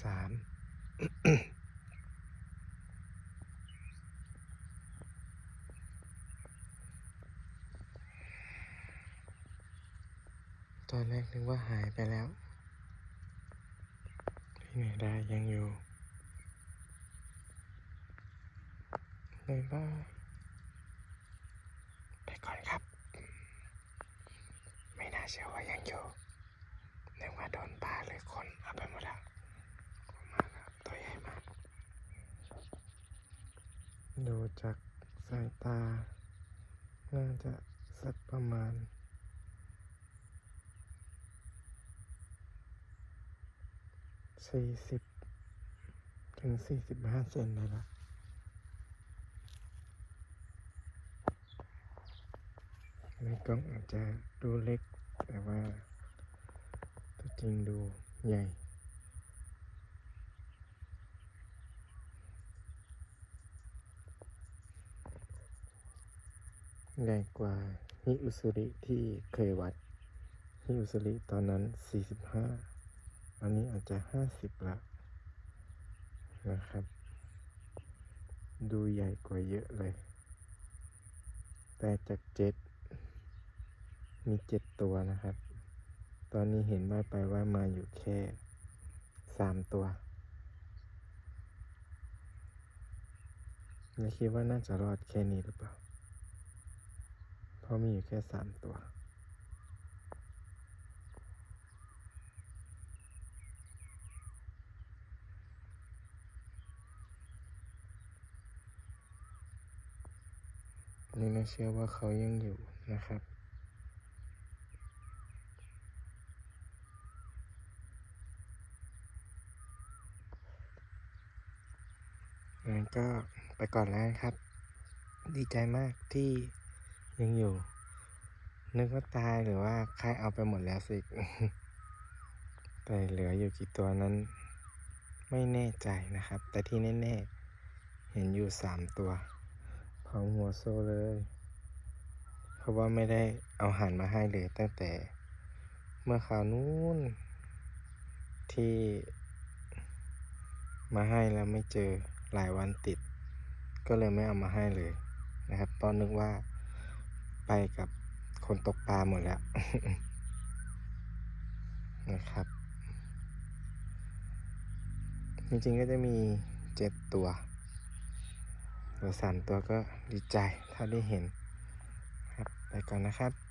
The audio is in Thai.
สามตอนแรกนึกว่าหายไปแล้ว ที่ไหนได้ยังอยู่บ๊ายบายไปก่อนครับ ไม่น่าเชื่อว่ายังอยู่นึกว่าโดนปลาหรือคนเอาไปหมดแล้วมาแล้วตัวใหญ่มาก ดูจากสายตา น่าจะสักประมาณสี่สิบถึงสี่สิบห้าเซนเลยนะในกล้องอาจจะดูเล็ก แต่ว่าตัวจริงดูใหญ่ ใหญ่กว่าฮิอุสุริที่เคยวัดฮิอุสุริตอนนั้น 45 อันนี้อาจจะ 50 ละนะครับ ดูใหญ่กว่าเยอะเลย แต่จากเจ็ดมีเจ็ดตัวนะครับ ตอนนี้เห็นว่าไปว่ามาอยู่แค่สามตัวและคิดว่าน่าจะรอดแค่นี้หรือเปล่า ราะมีอยู่แค่สามตัวไม่น่าเชื่อว่าเขายังอยู่นะครับงั้นก็ไปก่อนแล้วนะครับ ดีใจมากที่ ยังอยู่ นึกว่าตายหรือว่าใครเอาไปหมดแล้วสิแต่เหลืออยู่กี่ตัวนั้น ไม่แน่ใจนะครับ แต่ที่แน่ๆ เห็นอยู่สามตัวพร้อมหัวโซ่เลย เพราะว่าไม่ได้เอาหารมาให้เลยตั้งแต่ เมื่อคราวนู้นที่มาให้แล้วไม่เจอหลายวันติด ก็เลยไม่เอามาให้เลยนะครับเพราะนึกว่า ไปกับคนตกปลาหมดแล้วนะครับ จริงๆก็จะมีเจ็ดตัวเหลือสามตัวก็ดีใจถ้าได้เห็นครับไปก่อนนะครับ